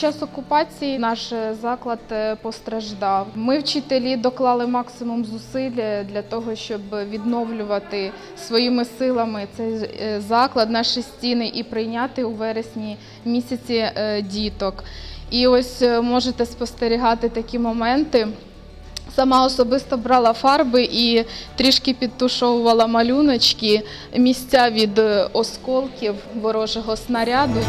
час окупації наш е, заклад е, постраждав. Ми, вчителі, доклали максимум зусиль е, для того, щоб відновлювати своїми силами цей заклад, наші стіни і прийняти у вересні місяці діток. І ось можете спостерігати такі моменти. Сама особисто брала фарби і трішки підтушовувала малюночки, місця від осколків ворожого снаряду.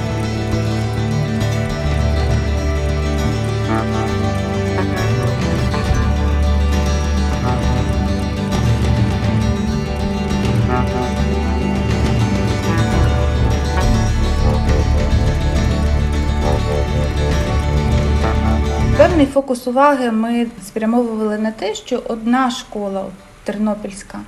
Певний фокус уваги ми спрямовували на те, що одна школа Тернопільська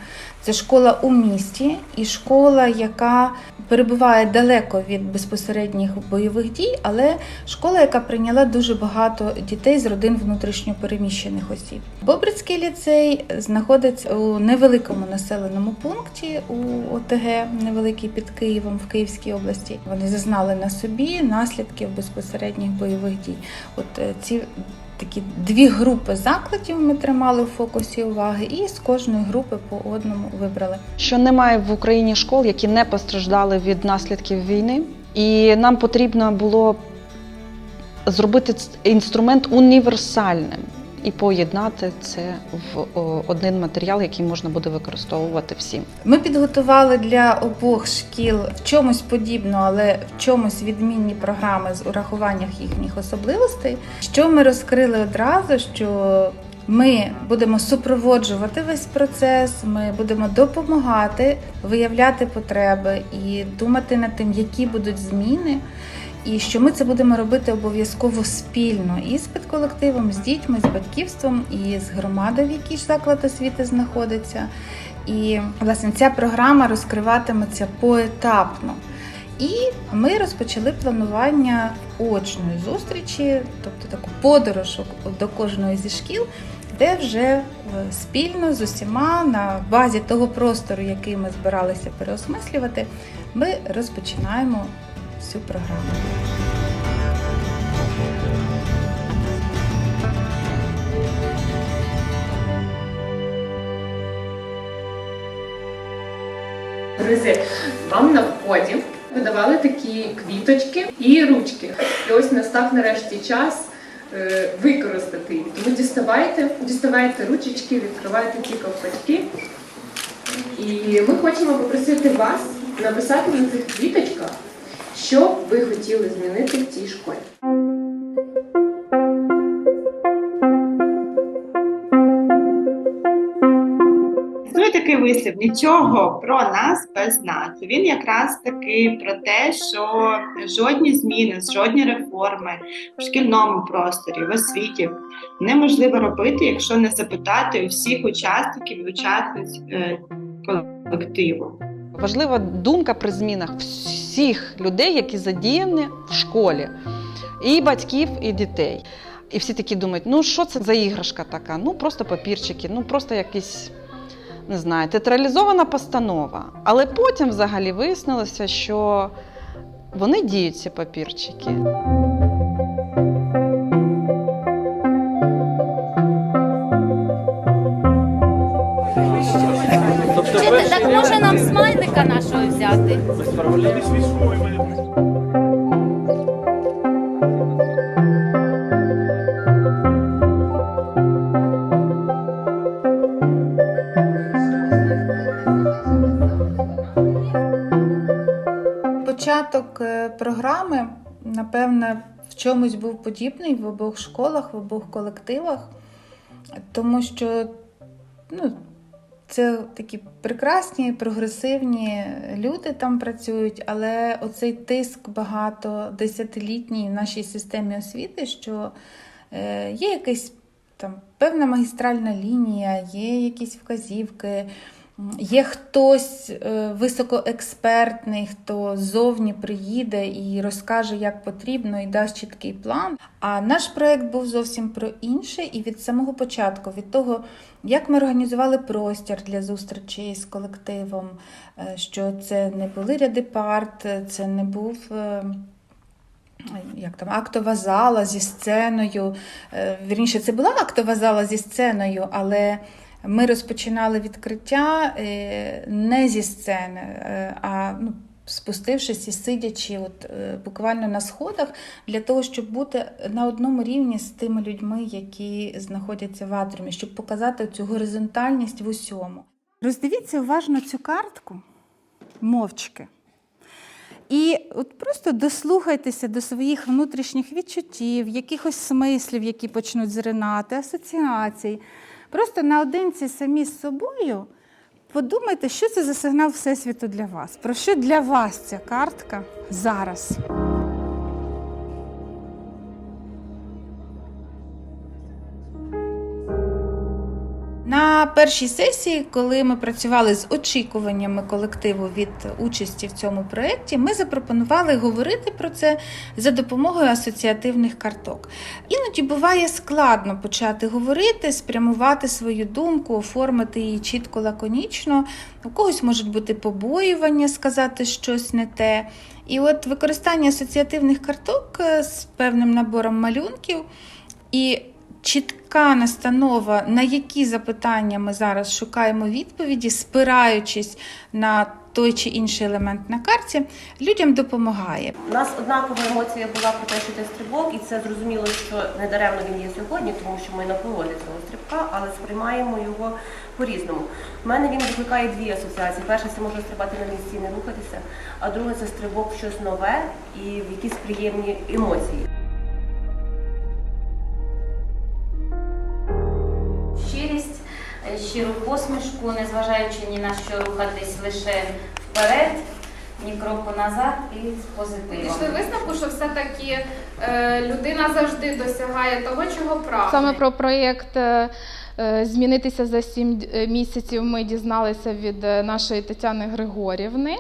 це школа у місті і школа, яка перебуває далеко від безпосередніх бойових дій, але школа, яка прийняла дуже багато дітей з родин внутрішньопереміщених осіб. Бобрицький ліцей знаходиться у невеликому населеному пункті у ОТГ, невеликий під Києвом в Київській області. Вони зазнали на собі наслідків безпосередніх бойових дій. От е, ці такі дві групи закладів ми тримали в фокусі уваги, і з кожної групи по одному вибрали. що немає в Україні школ, які не постраждали від наслідків війни, і нам потрібно було зробити інструмент універсальним і поєднати це в один матеріал, який можна буде використовувати всім. Ми підготували для обох шкіл в чомусь подібну, але в чомусь відмінні програми з урахуванням їхніх особливостей. Що ми розкрили одразу, що ми будемо супроводжувати весь процес, ми будемо допомагати виявляти потреби і думати над тим, які будуть зміни. І що ми це будемо робити обов'язково спільно і з підколективом, з дітьми, з батьківством, і з громадою, в якій ж заклад освіти знаходиться. І власне ця програма розкриватиметься поетапно. І ми розпочали планування очної зустрічі, тобто таку подорож до кожної зі шкіл, де вже е, спільно з усіма на базі того простору, який ми збиралися переосмислювати, ми розпочинаємо цю програму. Друзі, вам на вході видавали такі квіточки і ручки. І ось настав нарешті час е, використати їх. Тому діставайте, діставайте ручечки, відкривайте ці ковпачки. І ми хочемо попросити вас написати на цих квіточках, що ви хотіли змінити в цій школі. Існує такий вислів нічого про нас без нас. Він якраз таки про те, що жодні зміни, жодні реформи в шкільному просторі, в освіті неможливо робити, якщо не запитати всіх учасників і учасниць е, колективу. Важлива думка при змінах всіх людей, які задіяні в школі, і батьків, і дітей. І всі такі думають, ну що це за іграшка така? Ну просто папірчики, ну просто якісь. Не знаю, театралізована постанова. Але потім взагалі вияснилося, що вони діють ці папірчики. Вчитель, так може нам смайлика нашого взяти? Початок е, програми, напевне, в чомусь був подібний в обох школах, в обох колективах, тому що ну, це такі прекрасні, прогресивні люди там працюють, але оцей тиск багато десятилітній в нашій системі освіти, що е, є якась там певна магістральна лінія, є якісь вказівки. Є хтось е, високоекспертний, хто ззовні приїде і розкаже, як потрібно, і дасть чіткий план. А наш проект був зовсім про інше, і від самого початку, від того, як ми організували простір для зустрічей з колективом, е, що це не були ряди парт, це не був. е, як там, актова зала зі сценою. Вірніше, це була актова зала зі сценою, але ми розпочинали відкриття е, не зі сцени, е, а ну, спустившись і сидячи от, е, буквально на сходах, для того, щоб бути на одному рівні з тими людьми, які знаходяться в атріумі, щоб показати цю горизонтальність в усьому. Роздивіться уважно цю картку мовчки. І от просто дослухайтеся до своїх внутрішніх відчуттів, якихось смислів, які почнуть зринати, асоціацій. Просто наодинці самі з собою подумайте, що це за сигнал Всесвіту для вас. Про що для вас ця картка зараз? На першій сесії, коли ми працювали з очікуваннями колективу від участі в цьому проєкті, ми запропонували говорити про це за допомогою асоціативних карток. Іноді буває складно почати говорити, спрямувати свою думку, оформити її чітко лаконічно. У когось можуть бути побоювання сказати щось не те. І от використання асоціативних карток е, з певним набором малюнків і чітка настанова, на які запитання ми зараз шукаємо відповіді, спираючись на той чи інший елемент на карті, людям допомагає. У нас однакова емоція була про те, що це стрибок, і це зрозуміло, що не даремно він є сьогодні, тому що ми на поводі цього стрибка, але сприймаємо його по-різному. У мене він викликає дві асоціації. Перша це може стрибати на місці і не рухатися, а друге це стрибок в щось нове і в якісь приємні емоції. Щиру посмішку, незважаючи ні на що рухатись лише вперед, ні кроку назад і з позитивом. Пішли висновку, що все-таки е, людина завжди досягає того, чого прагне. Саме про проєкт е, е, змінитися за сім е, місяців ми дізналися від нашої Тетяни Григорівни.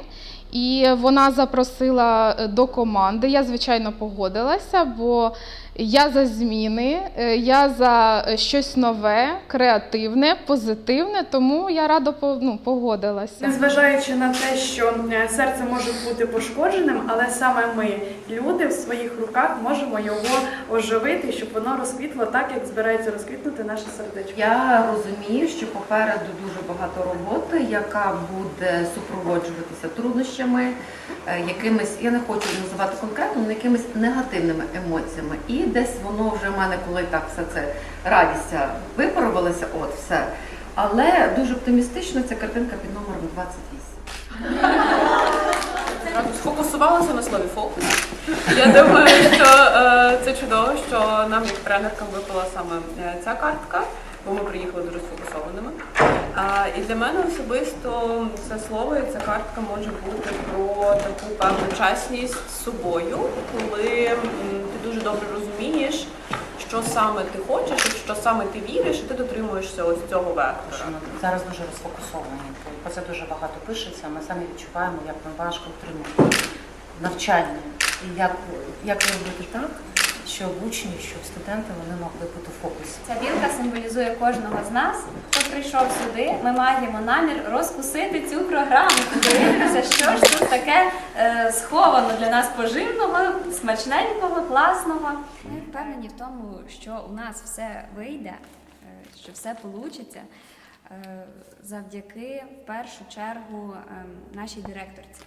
І вона запросила до команди. Я, звичайно, погодилася, бо я за зміни, е, я за е, щось нове, креативне, позитивне, тому я радо ну, погодилася. Незважаючи на те, що е, серце може бути пошкодженим, але саме ми, люди, в своїх руках можемо його оживити, щоб воно розквітло так, як збирається розквітнути наше сердечко. Я розумію, що попереду дуже багато роботи, яка буде супроводжуватися труднощами, якимись, я не хочу називати конкретно, але якимись негативними емоціями. І десь воно вже в мене, коли так все це радість випарувалася, от все. Але дуже оптимістично ця картинка під номером 28. Сфокусувалася на слові фокус. Я думаю, що е, це чудово, що нам як тренеркам випала саме е, ця картка, бо ми приїхали дуже сфокусованими. А, і для мене особисто це слово і ця картка може бути про таку певну чесність з собою, коли ти дуже добре розумієш, що саме ти хочеш, що саме ти віриш, і ти дотримуєшся ось цього вектора. Зараз дуже розфокусовані. Про це дуже багато пишеться. Ми самі відчуваємо, як нам важко отримати навчання. І як, як робити так, щоб учні, щоб студенти вони могли бути в фокусі. Ця білка символізує кожного з нас, хто прийшов сюди. Ми маємо намір розкусити цю програму, подивитися, що ж тут таке е, сховано для нас поживного, смачненького, класного. Ми впевнені в тому, що у нас все вийде, е, що все вийде завдяки в першу чергу ем, нашій директорці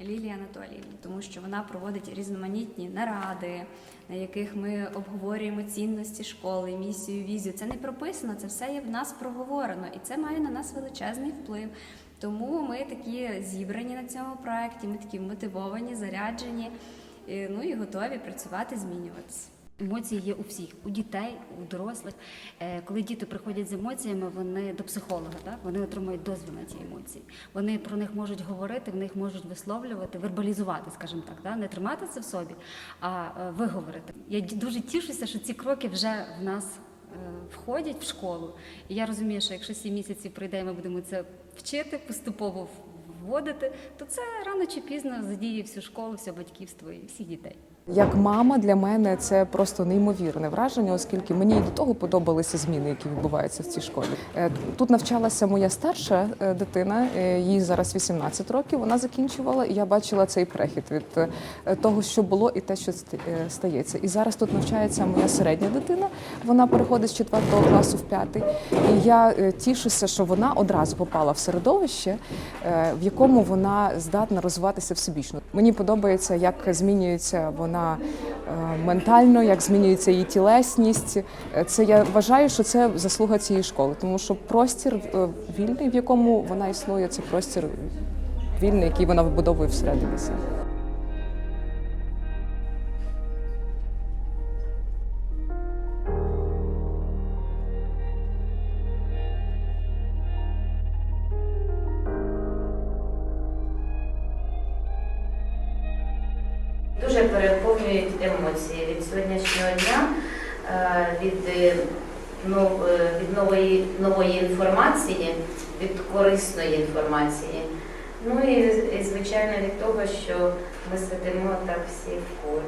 Лілії Анатоліївні, тому що вона проводить різноманітні наради, на яких ми обговорюємо цінності школи, місію, візію. Це не прописано, це все є в нас проговорено, і це має на нас величезний вплив. Тому ми такі зібрані на цьому проєкті, ми такі мотивовані, заряджені, ну і готові працювати, змінюватися. Емоції є у всіх, у дітей, у дорослих. Е, Коли діти приходять з емоціями, вони до психолога, так? вони отримують дозвіл на ці емоції. Вони про них можуть говорити, в них можуть висловлювати, вербалізувати, скажімо так, да? не тримати це в собі, а е, виговорити. Я дуже тішуся, що ці кроки вже в нас е, входять в школу. І я розумію, що якщо сім місяців пройде, і ми будемо це вчити, поступово вводити, то це рано чи пізно задіє всю школу, все батьківство і всіх дітей. Як мама для мене це просто неймовірне враження, оскільки мені і до того подобалися зміни, які відбуваються в цій школі. Е, Тут навчалася моя старша е, дитина, е, їй зараз 18 років. Вона закінчувала, і я бачила цей прехід від того, що було, і те, що ст- стається. І зараз тут навчається моя середня дитина. Вона переходить з 4 класу в 5. І я тішуся, що вона одразу попала в середовище, в якому вона здатна розвиватися всебічно. Мені подобається, як змінюється вона е, ментально, як змінюється її тілесність. Е, Це я вважаю, що це заслуга цієї школи, тому що простір е, вільний, в якому вона існує, це простір вільний, який вона вибудовує всередині себе. Переповнюють від сьогоднішнього дня, е, від, е, нов- е, від нової, нової інформації, від корисної інформації. Ну і, і звичайно від того, що ми сидимо так всі в колі.